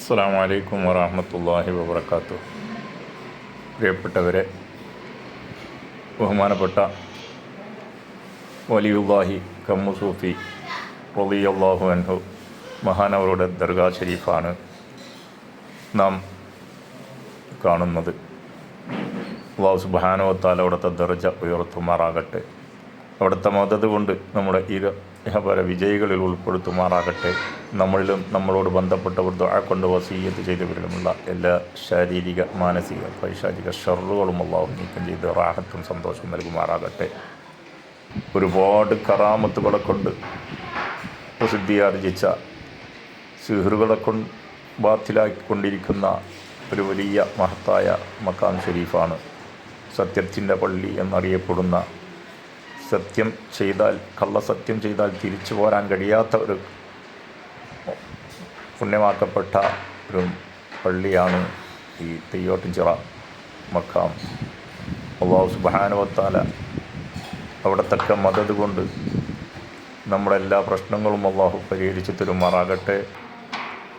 അസ്സാം വലൈക്കും വറഹമത്തല്ലാഹി വബർക്കാത്തു പ്രിയപ്പെട്ടവരെ ബഹുമാനപ്പെട്ട വലിയുല്ലാഹി കമ്മു സൂഫി റളിയല്ലാഹു അൻഹു മഹാനവരുടെ ദർഗാ ഷരീഫാണ് നാം കാണുന്നത്. അള്ളാഹു സുബാനുവത്താൽ അവിടുത്തെ ദർജ ഉയർത്തുമാറാകട്ടെ. അവിടുത്തെ മതത് കൊണ്ട് നമ്മുടെ ഇര ഇഹപര വിജയികളിൽ ഉൾപ്പെടുത്തുമാറാകട്ടെ. നമ്മളിലും നമ്മളോട് ബന്ധപ്പെട്ടവർ ദുആ കൊണ്ട് വസീയത്ത് ചെയ്തവരിലുമുള്ള എല്ലാ ശാരീരിക മാനസിക പൈശാചിക ഷറുകളും അള്ളാഹു നീക്കം ചെയ്ത് റാഹത്തും സന്തോഷവും നൽകുമാറാകട്ടെ. ഒരുപാട് കറാമത്തുകളെ കൊണ്ട് പ്രസിദ്ധിയാർജിച്ച സിഹറുകളെ കൊണ്ട് ബാത്തിലാക്കിക്കൊണ്ടിരിക്കുന്ന ഒരു വലിയ മഹത്തായ മക്കാം ഷെരീഫാണ് സത്യത്തിന്റെ പള്ളി എന്നറിയപ്പെടുന്ന സത്യം ചെയ്താൽ കള്ളസത്യം ചെയ്താൽ തിരിച്ചു പോരാൻ കഴിയാത്ത ഒരു പുണ്യമാക്കപ്പെട്ട ഒരു പള്ളിയാണ് ഈ തെയ്യോട്ടിഞ്ചിറ മക്കാം അള്ളാഹു സുബാനുവത്താല അവിടത്തൊക്കെ മദത് കൊണ്ട് നമ്മുടെ എല്ലാ പ്രശ്നങ്ങളും അള്ളാഹു പരിഹരിച്ചു തരുമാറാകട്ടെ.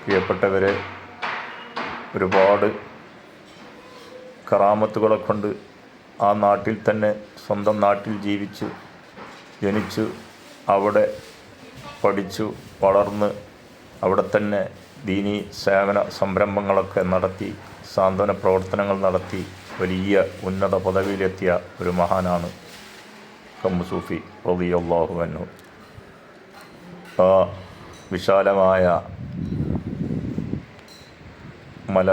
പ്രിയപ്പെട്ടവരെ ഒരുപാട് കറാമത്തുകളെ കൊണ്ട് ആ നാട്ടിൽ തന്നെ സ്വന്തം നാട്ടിൽ ജീവിച്ച് ജനിച്ചു അവിടെ പഠിച്ചു വളർന്ന് അവിടെ തന്നെ ദീനീ സേവന സംരംഭങ്ങളൊക്കെ നടത്തി സാന്ത്വന പ്രവർത്തനങ്ങൾ നടത്തി വലിയ ഉന്നത പദവിയിലെത്തിയ ഒരു മഹാനാണ് കമ്മു സൂഫി അൻഹു. ആ വിശാലമായ മല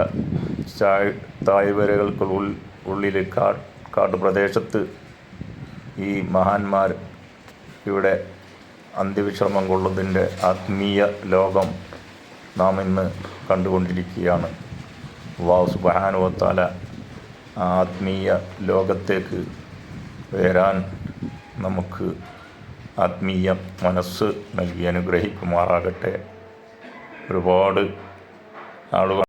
ചായ് താഴ്വരകൾക്കുള്ളിൽ ഉള്ളിൽ കാട് കാട് പ്രദേശത്ത് ഈ മഹാന്മാർ ഇവിടെ അന്ത്യവിശ്രമം കൊള്ളുന്നതിന്റെ ആത്മീയ ലോകം നാം ഇന്ന് കണ്ടുകൊണ്ടിരിക്കുകയാണ്. വാസു ബഹാനുവത്താല ആത്മീയ ലോകത്തേക്ക് വരാൻ നമുക്ക് ആത്മീയ മനസ്സ് നൽകി അനുഗ്രഹിക്കുമാറാകട്ടെ. ഒരുപാട് ആളുകൾ